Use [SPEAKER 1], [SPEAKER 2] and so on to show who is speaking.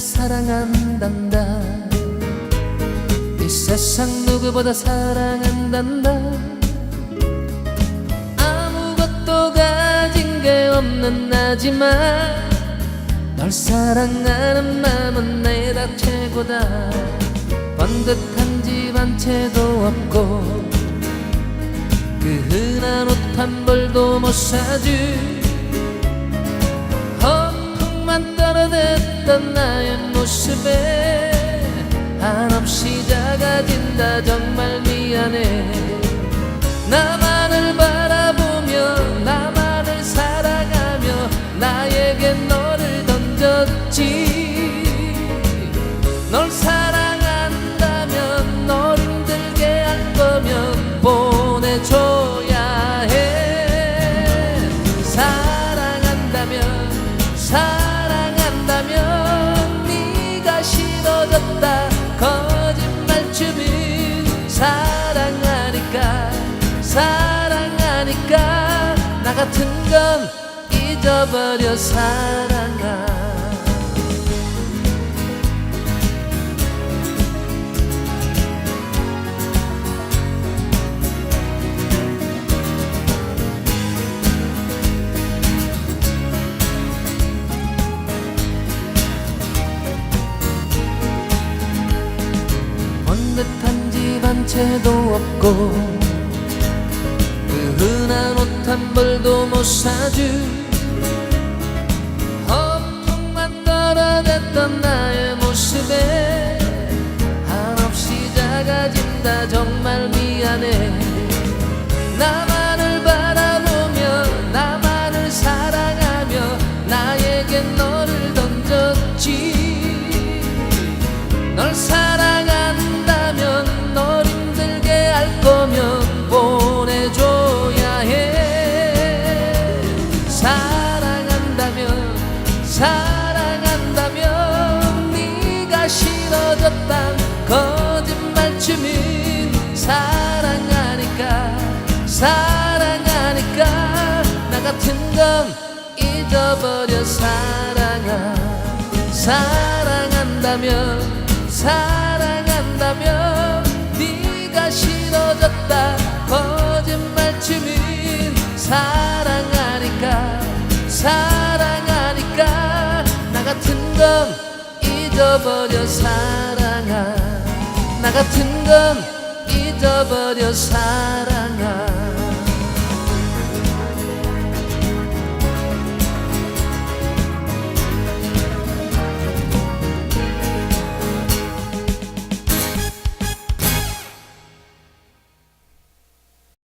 [SPEAKER 1] 사랑한단다. 이 세상 누구보다 사랑한단다. 아무것도 가진 게 없는 나지만 널 사랑하는 마음은 내다 최고다. 번듯한 집 한 채도 없고 그 흔한 옷 한 벌도 못 사줄 허풍만 떨어 댔던 나의 모습에 한없이 작아진다. 정말 미안해. 나만을 바라보며 나만을 사랑하며 나에게 너를 던졌지. 널 사랑한다면 널 힘들게 할 거면 보내줘야 해. 사랑한다면 사랑 나 같은 건 잊어버려 사랑아. 번듯한 집 한 채도 없고 벌도 못 사줄 허풍만 떨어댔던 나의 모습에 한없이 작아진다. 정말 미안해 싫어졌단 거짓말쯤은 사랑하니까 사랑하니까 나 같은 건 잊어버려. 사랑아 사랑한다면 사랑한다면 네가 싫어졌다. 거짓말쯤은 사랑하니까 사랑하니까 나 같은 건 잊어버려 사랑아 나 같은 건 잊어버려 사랑아